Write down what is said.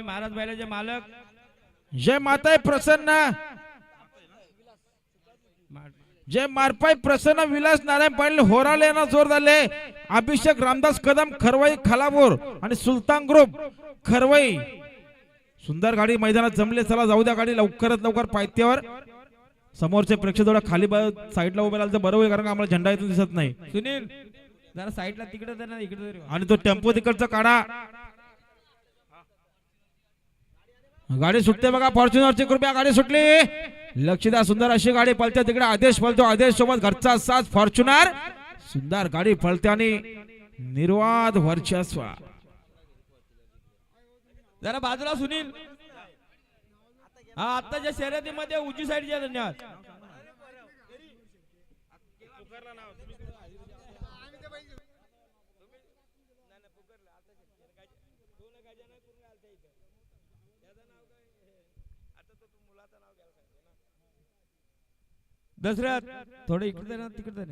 महाराज बैलाचे मालक. जय माताय प्रसन्न. जय मारपाई प्रसन्न विलास नारायण पाटील होराले यांना जोर झाले अभिषेक रामदास कदम खरवई खालापूर आणि सुलतान ग्रुप खरवई. सुंदर गाडी मैदानात जमले चला जाऊ द्या गाडी लवकरात लवकर पायथ्यावर. समोरचे प्रेक्षक थोडा खाली साईडला उभे राहिले तर बरं होईल कारण आम्हाला झेंडा इथून दिसत नाही. सुनील जरा साईडला तिकडे इकडे. आणि तो टेम्पो तिकडचा काढा. गाडी सुटते बघा फॉर्च्युनरची कृपया गाडी सुटली. लक्ष द्या सुंदर अशी गाडी पळते तिकडे आदेश पळतो आदेश सोबत घरचा साथ फॉर्च्युनर. सुंदर गाडी पळते आणि निर्वाद वर्चस्व. जरा बाजूला सुनील. हा आताच्या शर्यतीमध्ये उजवी साईडच्या धन्यवाद दसऱ्यात थोडं इकडे ना तिकडे